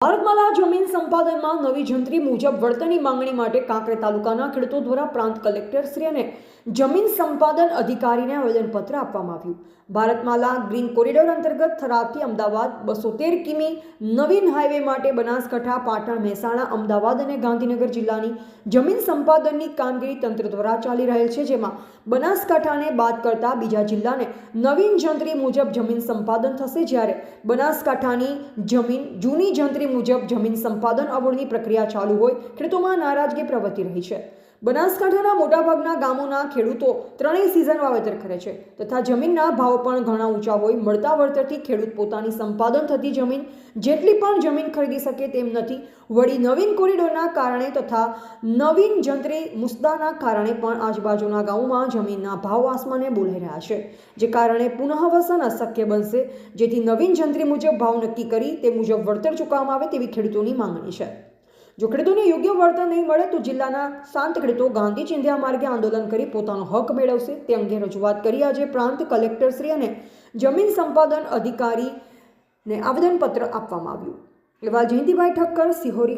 ભારતમાલા જમીન સંપાદનમાં નવી જંત્રી મુજબ વળતરની માંગણી માટે કાંકરે તાલુકાના ખેડૂતો દ્વારા પ્રાંત કલેક્ટરશ્રી અને જમીન સંપાદન અધિકારીને આવેદનપત્ર આપવામાં આવ્યું. ભારતમાલા ગ્રીન કોરિડોર અંતર્ગત થરાદથી અમદાવાદ બસો કિમી નવીન હાઈવે માટે બનાસકાંઠા, પાટણ, મહેસાણા, અમદાવાદ અને ગાંધીનગર જિલ્લાની જમીન સંપાદનની કામગીરી તંત્ર દ્વારા ચાલી રહેલ છે, જેમાં બનાસકાંઠાને બાદ કરતા બીજા જિલ્લાને નવીન જંત્રી મુજબ જમીન સંપાદન થશે જ્યારે બનાસકાંઠાની જમીન જૂની જંત્રી મુજબ જમીન સંપાદન અવોર્ડની પ્રક્રિયા ચાલુ હોય ખેડૂતોમાં નારાજગી પ્રવર્તી રહી છે. બનાસકાંઠાના મોટાભાગના ગામોના ખેડૂતો ત્રણેય સિઝન વાવેતર કરે છે તથા જમીનના ભાવ પણ ઘણા ઊંચા હોય. મળતા વળતરથી ખેડૂત પોતાની સંપાદન થતી જમીન જેટલી પણ જમીન ખરીદી શકે તેમ નથી. વળી નવીન કોરિડોરના કારણે તથા નવીન જંત્રી મુદ્દાના કારણે પણ આજુબાજુના ગામોમાં જમીનના ભાવ આસમાને બોલાઈ રહ્યા છે, જે કારણે પુનઃવસન અશક્ય બનશે. જેથી નવીન જંત્રી મુજબ ભાવ નક્કી કરી તે મુજબ વળતર ચૂકવવામાં આવે તેવી ખેડૂતોની માંગણી છે. જો ખેડૂતોને યોગ્ય વળતર નહીં મળે તો જિલ્લાના શાંત ખેડૂતો ગાંધી ચિંધ્યા માર્ગે આંદોલન કરી પોતાનો હક મેળવશે. તે અંગે રજૂઆત કરી આજે પ્રાંત કલેક્ટરશ્રી અને જમીન સંપાદન અધિકારીને આવેદનપત્ર આપવામાં આવ્યું. એવા જયંતિભાઈ ઠક્કર, સિહોરી